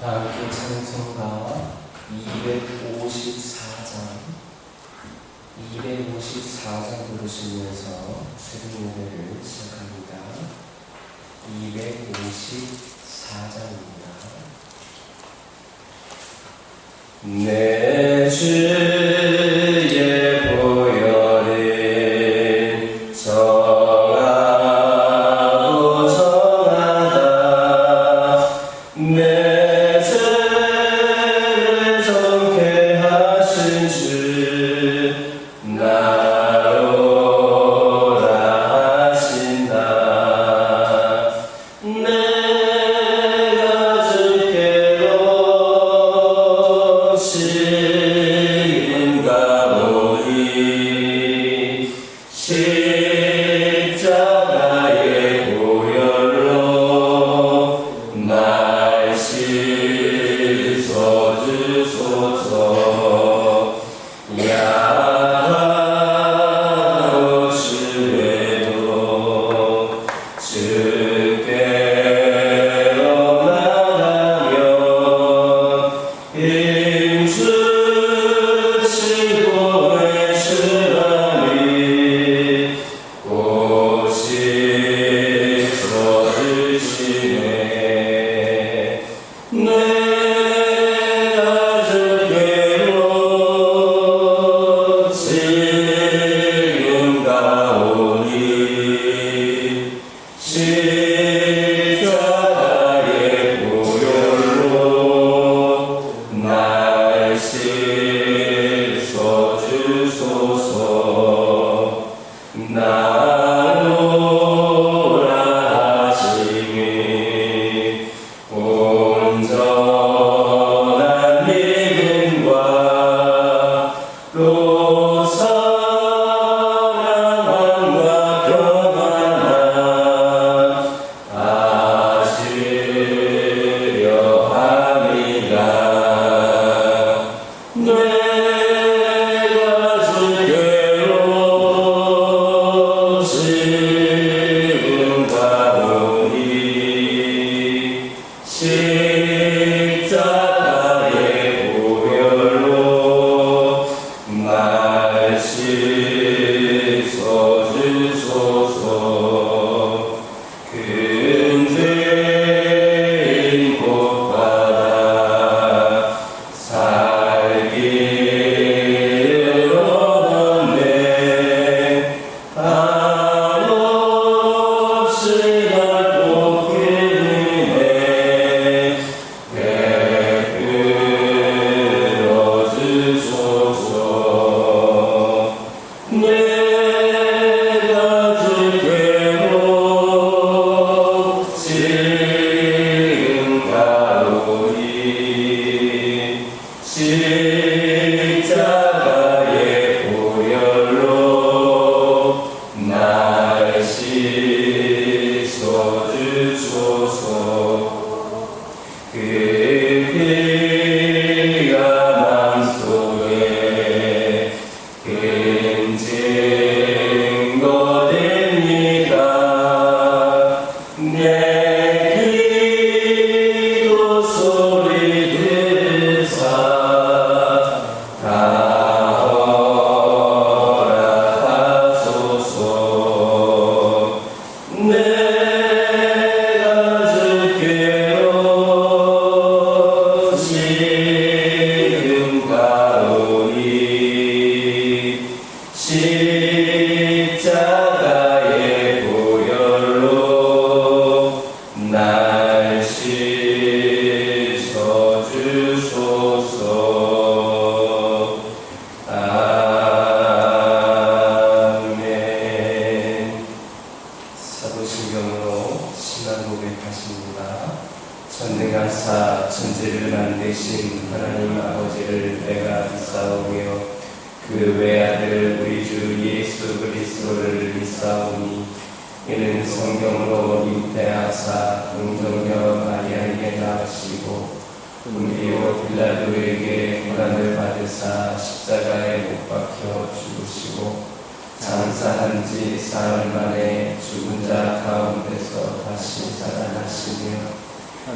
함께 찬송가 254장 254장 부르시면서 새벽 예배를 시작합니다. 254장입니다. 내 주. Rosa.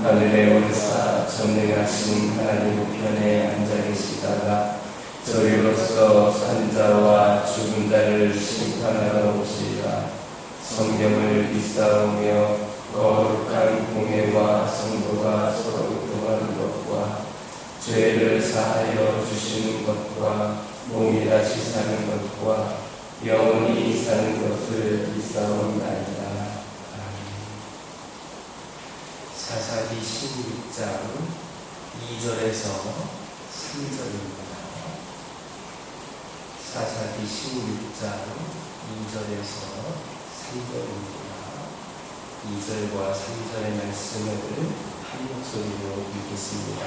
하늘에 오르사 전능하신 하나님 우편에 앉아 계시다가 저리로서 산자와 죽은 자를 심판하러 오시리라 성경을 믿사오며 거룩한 공예와 성도가 서로 교하는 것과 죄를 사하여 주시는 것과 몸이 다시 사는 것과 영원히 사는 것을 믿사옵나이다. 사사기 16장 2절에서 3절입니다. 사사기 16장 2절에서 3절입니다. 2절과 3절의 말씀을 한 목소리로 읽겠습니다.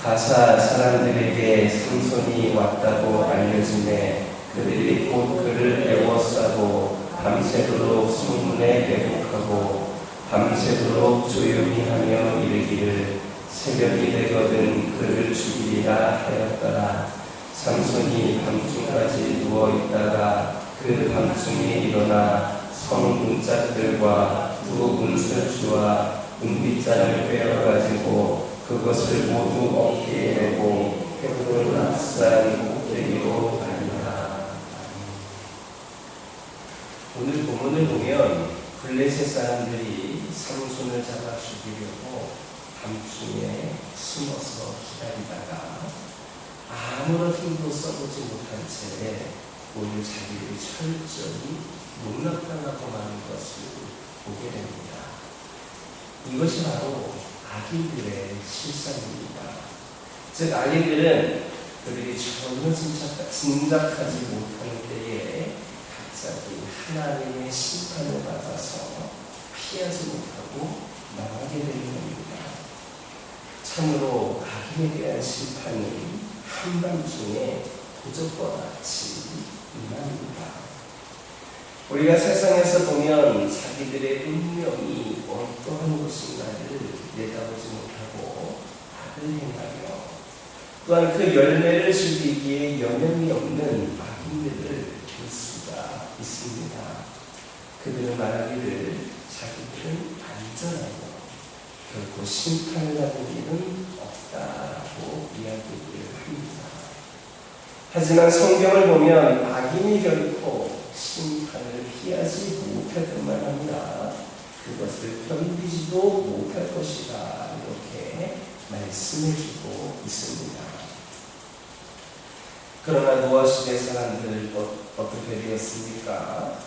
가사 사람들에게 삼손이 왔다고 알려짐에 그들이 곧 그를 애워싸고 밤새도록 소문에 대복하고 밤새도록 조용히 하며 이르기를 새벽이 되거든 그를 죽이리라 하였더라. 삼손이 밤중까지 누워 있다가 그 밤중에 일어나 성 문짝들과 두 문설주와 은빗잔을 빼어가지고 그것을 모두 어깨에 메고 헤브론 앞산 꼭대기로 가니라. 오늘 본문을 보면 블레셋 사람들이 삼손을 잡아 죽이려고 밤중에 숨어서 기다리다가 아무런 힘도 써보지 못한 채 오늘 자기들이 철저히 농락당하고 마는 것을 보게 됩니다. 이것이 바로 악인들의 실상입니다. 즉 악인들은 그들이 전혀 짐작, 짐작하지 못하는 때에 갑자기 하나님의 심판을 받아서 피하지 못하고 나가게 되는 겁니다. 참으로 악인에 대한 심판은 한밤중에 도적과 같이 임합니다. 우리가 세상에서 보면 자기들의 운명이 어떠한 것인가를 내다보지 못하고 악을 행하며 또한 그 열매를 즐기기에 여념이 없는 악 인들을 볼 수가 있습니다. 그들은 말하기를 자기들은 안전하고 결코 심판을 받을 일은 없다라고 이야기를 합니다. 하지만 성경을 보면 악인이 결코 심판을 피하지 못할 뿐만 아니라 그것을 견디지도 못할 것이다 이렇게 말씀해주고 있습니다. 그러나 노아 시대 사람들 어, 어떻게 되었습니까?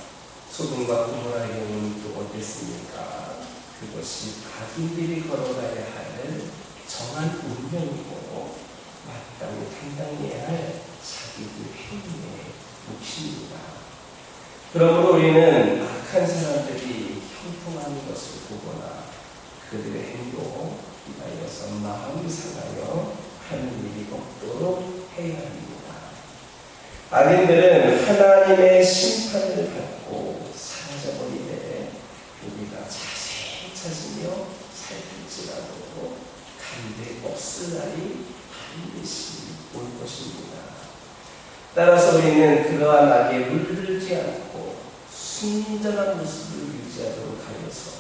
소돔과 고모라의 경우는 또 어땠습니까? 그것이 악인들이 걸어가야 할 정한 운명이고 마땅히 감당해야 할 자기들 행위의 몫입니다. 그러므로 우리는 악한 사람들이 형통하는 것을 보거나 그들의 행동 이하여서 마음이 상하여 하는 일이 없도록 해야 합니다. 악인들은 하나님의 심판을 받고 사라져버리되 우리가 자세히 찾으며 살필지라도 간대 없을 날이 반드시 올 것입니다. 따라서 우리는 그러한 악에 물들지 않고 순전한 모습을 유지하도록 하여서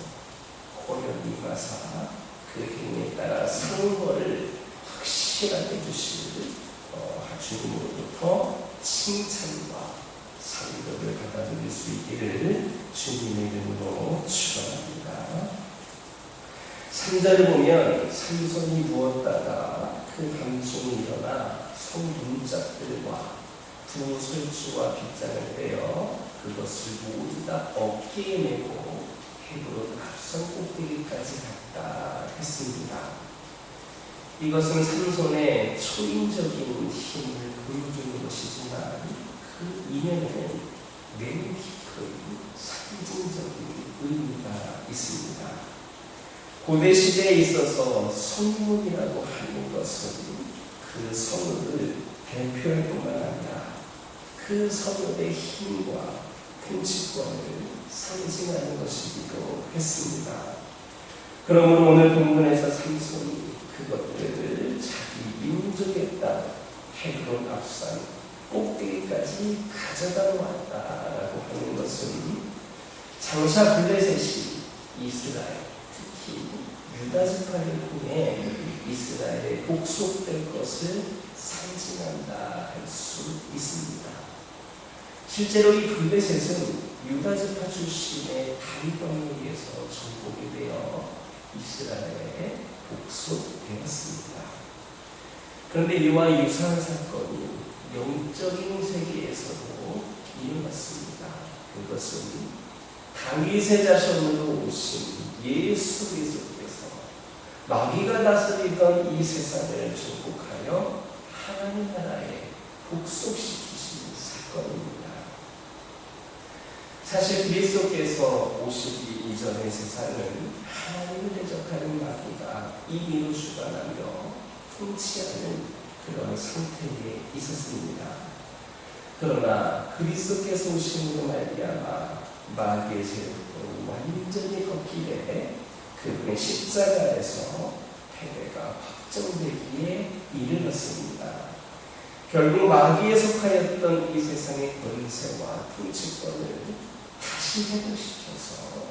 호련히 마사 그 행위에 따라 상벌을 확실하게 주실 어, 주님으로부터 칭찬과 상급을 받아들일 수 있기를 주님의 이름으로 축원합니다. 3절을 보면 삼손이 누웠다가 그 밤중에 일어나 성문짝들과 두 설주와 빗장을 빼어 그것을 모두 다 어깨에 메고 헤브론 앞선 꼭대기까지 갔다 했습니다. 이것은 삼손의 초인적인 힘을 보여주는 것이지만 그 이면에는 매우 깊은 상징적인 의미가 있습니다. 고대 시대에 있어서 성문이라고 하는 것은 그 성을 대표할 뿐만 아니라 그 성읍의 힘과 통치권을 상징하는 것이기도 했습니다. 그러므로 오늘 본문에서 삼손이 그것들을 자기 민족의 땅 헤브론 앞산 꼭대기까지 가져다 놓았다라고 하는 것은 장사 블레셋이 이스라엘 특히 유다 지파를 통해 이스라엘에 복속될 것을 상징한다 할 수 있습니다. 실제로 이 블레셋은 유다 지파 출신의 다윗왕에 의해서 정복이 되어 이스라엘에 복속되었습니다. 그런데 이와 유사한 사건이 영적인 세계에서도 일어났습니다. 그것은 다윗의 자손으로 오신 예수 그리스도께서 마귀가 다스리던 이 세상을 정복하여 하나님 나라에 복속시키신 사건입니다. 사실 그리스도께서 오시기 이전의 세상은 하나님을 대적하는 마귀가 이기로 주관하며 통치하는 그런 상태에 있었습니다. 그러나 그리스도께서 오심으로 말미암아 마귀의 세력도 완전히 꺾이게 그분의 십자가에서 패배가 확정되기에 이르렀습니다. 결국 마귀에 속하였던 이 세상의 권세와 통치권을 다시 회복시켜서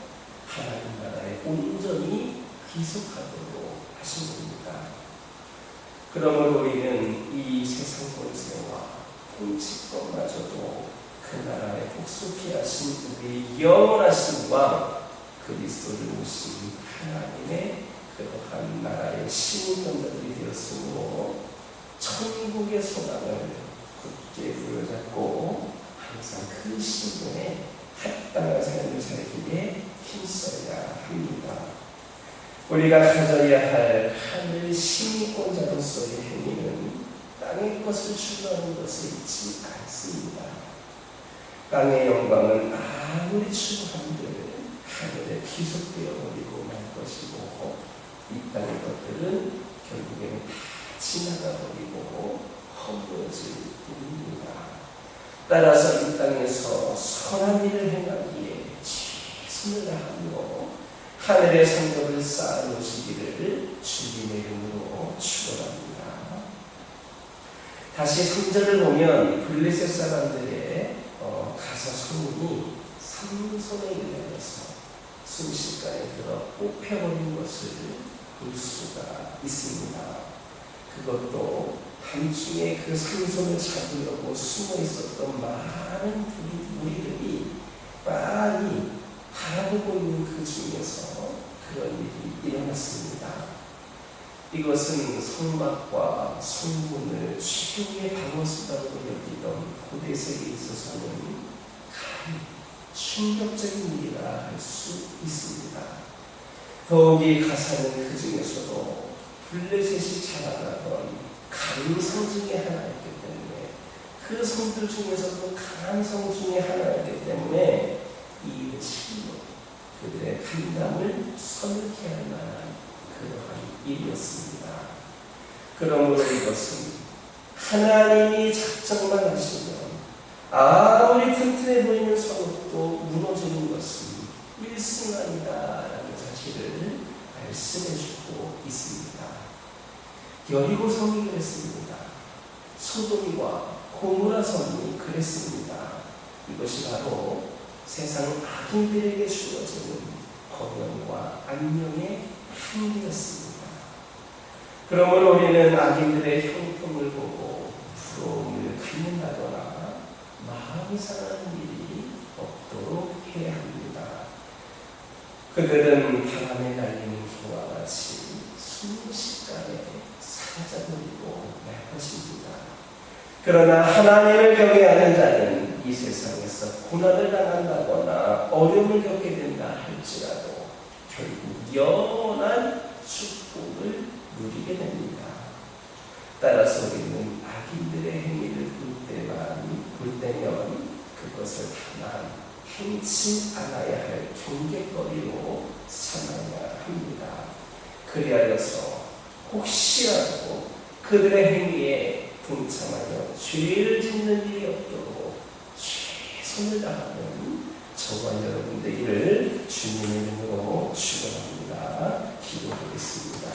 하나님 나라에 온전히 귀속하도록 하신 겁니다. 그러므로 우리는 이 세상 권세와 통치권마저도 그 나라에 복속히 하신 우리 영원하신 왕 그리스도를 모신 하나님의 그러한 나라의 신분들이 되었으므로 천국의 소망을 굳게 부여잡고 항상 그 신분에 합당한 삶을 살기에 힘써야 합니다. 우리가 가져야 할 하늘 신권자로서의 행위는 땅의 것을 추구하는 것을 잊지 않습니다. 땅의 영광은 아무리 추구한들 하늘에 귀속되어 버리고 말 것이고 이 땅의 것들은 결국에는 다 지나가 버리고 허물어질 뿐입니다. 따라서 이 땅에서 선한 일을 행하기에 최선을 다하며 하늘의 상급을 쌓아놓으시기를 주님의 이름으로 축원합니다. 다시 3절을 보면 블레셋 사람들의 어, 가사 소문이 삼손에 의하여서 순식간에 들어 뽑혀버린 것을 볼 수가 있습니다. 그것도 한중에 그 삼손을 잡으려고 숨어 있었던 많은 무리들이 많이 바라보고 있는 그 중에서 그런 일이 일어났습니다. 이것은 성막과 성문을 최고의 방어수다고 여기던 고대 세계에 있어서는 간 충격적인 일이라 할 수 있습니다. 더욱이 가사는 그 중에서도 블레셋이 자라나던 강한 성 중에 하나였기 때문에 그 성들 중에서도 강한 성 중에 하나였기 때문에 이 실로 그들의 강남을 서늘케 할 만한 그러한 일이었습니다. 그러므로 이것은 하나님이 작정만 하시면 아무리 튼튼해 보이는 성읍도 무너지는 것은 일승아니다라는 사실을 말씀해주고 있습니다. 여리고 성이 그랬습니다. 소돔과 고무라 성이 그랬습니다. 이것이 바로 세상 악인들에게 주어지는 번영과 안녕의 한계였습니다. 그러므로 우리는 악인들의 형통을 보고 부러움을 갖는다거나 마음이 상하는 일이 없도록 해야 합니다. 그들은 바람에 날리는 소와 같이 순식간에 사라져버리고 말 것입니다. 그러나 하나님을 경외하는 자는 이 세상에 서 고난을 당한다거나 어려움을 겪게 된다 할지라도 결국 영원한 축복을 누리게 됩니다. 따라서 우리는 악인들의 행위를 볼 때만 볼 때면 그것을 다만 행치 않아야 할 경계거리로 삼아야 합니다. 그리하여서 혹시라도 그들의 행위에 동참하여 죄를 짓는 일이 없도록 최선을 다하는 저와 여러분들을 주님의 이름으로 축원합니다. 기도하겠습니다.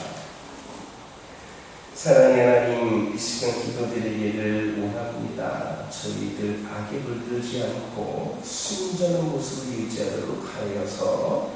사랑의 하나님, 이 시간 기도드리기를 원합니다. 저희들 악에 물들지 않고 순전한 모습을 유지하도록 하여서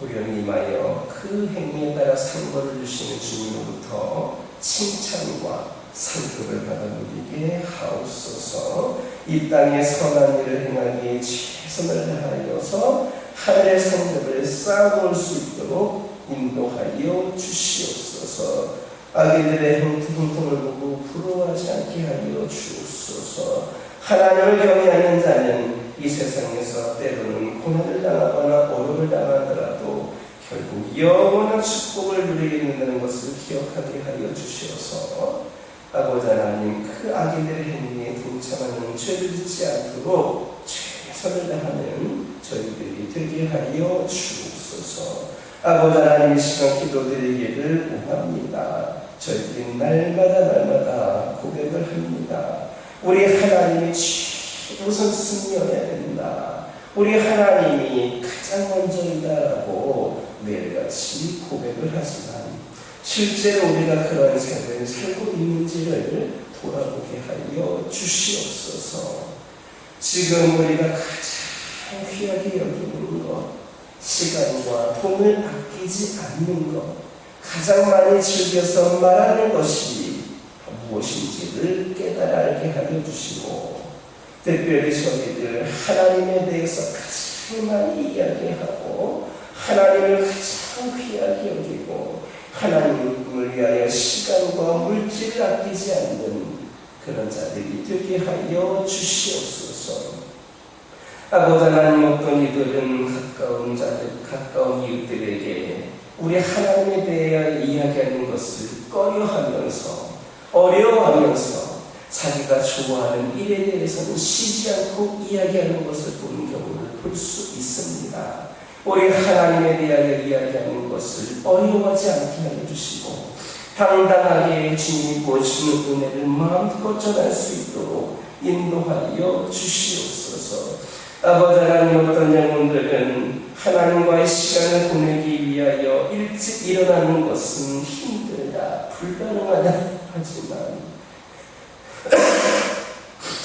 호련님하여 그 행위에 따라 상고를 주시는 주님으로부터 칭찬과 상급을 받아 누리게 하옵소서 이 땅에 선한 일을 행하기에 최선을 다하여서 하늘의 상급을 쌓아놓을 수 있도록 인도하여 주시옵소서. 아기들의 형통을 보고 부러워하지 않게 하여 주옵소서. 하나님을 경외하는 자는 이 세상에서 때로는 고난을 당하거나 어려움을 당하더라도 결국 영원한 축복을 누리게 된다는 것을 기억하게 하여 주시옵소서 아버지 하나님 그 아기들의 행위에 동참하는 죄를 짓지 않도록 최선을 다하는 저희들이 되게 하여 주옵소서. 아버지 하나님 이 시간 기도드리기를 원합니다. 저희들이 날마다 날마다 고백을 합니다. 우리 하나님이 최우선 승리여야 된다. 우리 하나님이 가장 먼저이다라고 매일같이 고백을 하지만 실제로 우리가 그런 삶을 살고 있는지를 돌아보게 하여 주시옵소서. 지금 우리가 가장 귀하게 여기는 것, 시간과 돈을 아끼지 않는 것, 가장 많이 즐겨서 말하는 것이 무엇인지를 깨달아 알게 하여 주시고, 특별히 저희들 하나님에 대해서 가장 많이 이야기하고, 하나님을 가장 귀하게 여기고, 하나님을 위하여 시간과 물질을 아끼지 않는 그런 자들이 되게 하여 주시옵소서. 아버지 하나님 어떤 이들은 가까운 자들, 가까운 이웃들에게 우리 하나님에 대하여 이야기하는 것을 꺼려하면서 어려워하면서 자기가 좋아하는 일에 대해서는 쉬지 않고 이야기하는 것을 보는 경우를 볼 수 있습니다. 우리 하나님에 대하여 이야기하는 것을 어려워하지 않게 하여 주시고 당당하게 주님이 보시는 은혜를 마음껏 전할 수 있도록 인도하여 주시옵소서. 아버지 하나님 어떤 영혼들은 하나님과의 시간을 보내기 위하여 일찍 일어나는 것은 힘들다 불가능하다 하지만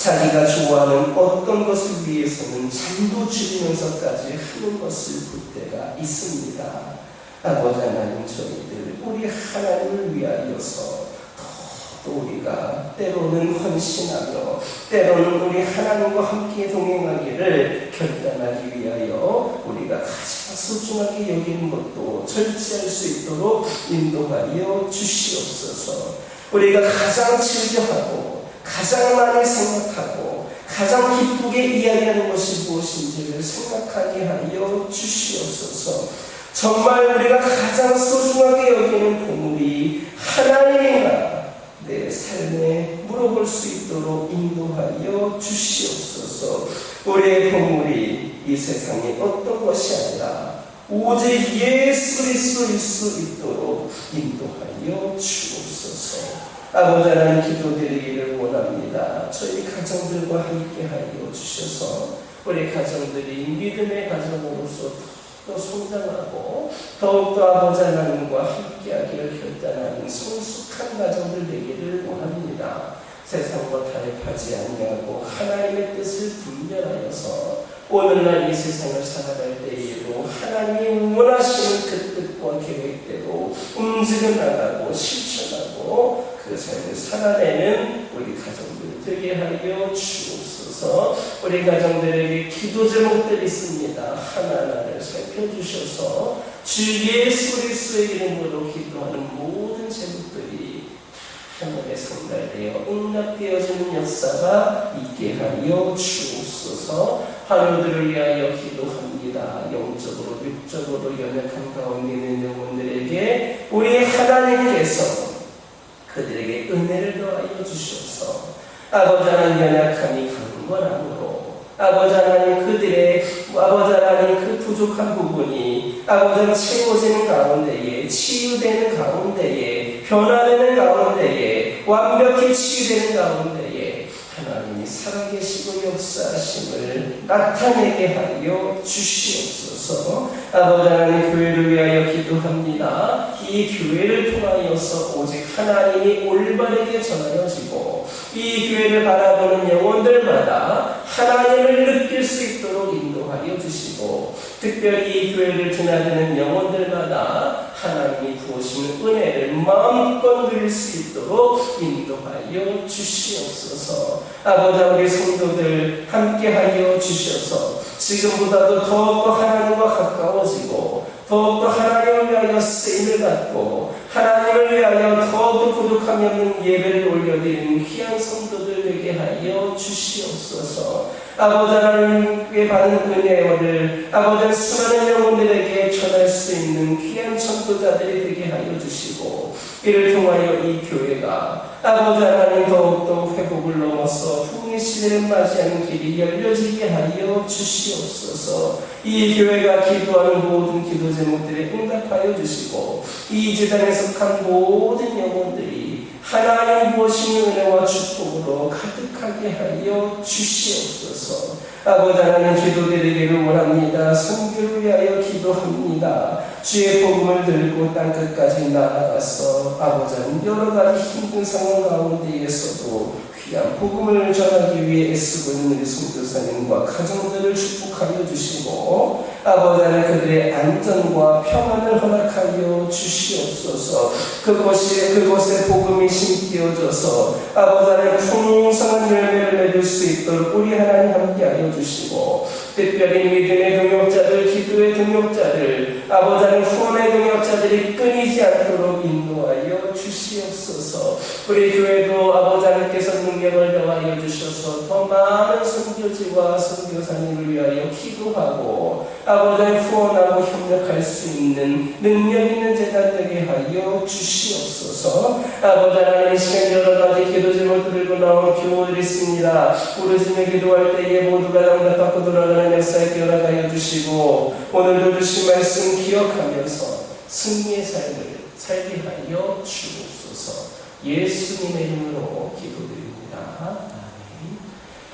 자기가 좋아하는 어떤 것을 위해서는 잠도 줄이면서까지 하는 것을 볼 때가 있습니다. 아버지 하나님 저희들 우리 하나님을 위하여서 또 우리가 때로는 헌신하며 때로는 우리 하나님과 함께 동행하기를 결단하기 위하여 우리가 가장 소중하게 여기는 것도 절제할 수 있도록 인도하여 주시옵소서 우리가 가장 즐겨하고 가장 많이 생각하고 가장 기쁘게 이야기하는 것이 무엇인지를 생각하게 하여 주시옵소서. 정말 우리가 가장 소중하게 여기는 보물이 하나님이나 내 삶에 물어볼 수 있도록 인도하여 주시옵소서. 우리의 보물이 이 세상에 어떤 것이 아니라 오직 예수 그리스도일 수 있도록 인도하여 주옵소서. 아버지 하나님 기도드리기를 원합니다. 저희 가정들과 함께 하여 주셔서 우리 가정들이 믿음의 가정으로서 더 성장하고 더욱더 아버지 하나님과 함께하기를 결단하는 성숙한 가정들 되기를 원합니다. 세상과 타협하지 아니하고 하나님의 뜻을 분별하여서 오늘날 이 세상을 살아갈 때에도 하나님이 원하시는 그 뜻과 계획대로 움직여 나가고 실천하고 그 삶을 살아내는 우리 가정들 되게 하여 주옵소서. 우리 가정들에게 기도 제목들이 있습니다. 하나하나를 살펴주셔서 주 예수 그리스도의 이름으로 기도하는 모든 제목들이 하늘에 성달되어 응답되어지는 역사가 있게 하여 주옵소서. 하루들을 위하여 기도합니다. 영적으로 육적으로 연약한 가운데 있는 영혼들에게 우리 하나님께서 그들에게 은혜를 더하여 주셔서. 아버지 하나님 연약함이 강건함으로 아버지 하나님 그들의 아버지 하나님 그 부족한 부분이 아버지 하나님 채워지는 가운데에 치유되는 가운데에 변화되는 가운데에 완벽히 치유되는 가운데에 하나님이 살아계시고 역사하심을 나타내게 하여 주시옵소서. 아버지 하나님 교회를 위하여 기도합니다. 이 교회를 통하여서 오직 하나님이 올바르게 전하여지고 이 교회를 바라보는 영혼들마다 하나님을 느낄 수 있도록 인도하여 주시고 특별히 이 교회를 드나드는 영혼들마다 하나님이 부으시는 은혜를 마음껏 누릴 수 있도록 인도하여 주시옵소서. 아버지 우리 성도들 함께하여 주셔서 지금보다도 더욱더 하나님과 가까워지고 더욱더 하나님을 위하여 쓰임을 받고 하나님을 위하여 더욱더 부족함이 없는 예배를 올려드리는 귀한 성도들 되게 하여 주시옵소서. 아버지 하나님께 받은 은혜를 아버지 수많은 영혼들에게 전할 수 있는 귀한 전도자들이 되게 하여 주시고 이를 통하여 이 교회가 아버지 하나님 더욱더 회복을 넘어서 풍의 시대를 맞이하는 길이 열려지게 하여 주시옵소서. 이 교회가 기도하는 모든 기도 제목들에 응답하여 주시고 이 재단에 속한 모든 영혼들이 하나님 무엇인 은혜와 축복으로 가득하게 하여 주시옵소서. 아버지 하나님 기도드리기를 원합니다. 선교를 위하여 기도합니다. 주의 복음을 들고 땅 끝까지 나아가서 아버지 하나님 여러 가지 힘든 상황 가운데에서도 귀한 복음을 전하기 위해 애쓰고 있는 우리 선교사님과 가정들을 축복하여 주시고 아버지 하나님 그들의 안전과 평안을 허락하여 주시옵소서. 그곳에 그곳에 복음이 심기어져서 아버지 하나님 풍성한 열매를 맺을 수 있도록 우리 하나님 함께하여 주시고 특별히 믿음의 동역자들 기도의 동역자들 아버지 하나님 후원의 동역자들이 끊이지 않도록 인도하여 주시옵소서. 우리 교회도 아버지 하나님께서 능력을 더하여 주셔서 더 많은 선교지와 선교사님을 위하여 기도하고 아버지 하나님 후원하고 협력할 수 있는 능력 있는 재단 되게 하여 주시옵소서. 아버지 하나님 이 시간 여러 가지 기도 제목 들고 나온 교우들이 있습니다. 부르짖며 기도할 때에 모두가 응답받고 돌아가는 역사에 뛰어나가여 주시고 오늘도 주신 말씀 기억하면서 승리의 삶을 살게 하여 주옵소서. 예수님의 이름으로 기도드립니다. 아멘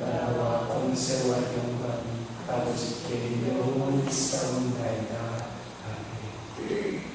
para como seu ardão para mim, para os que querem, eu não estou em verdade. Amém.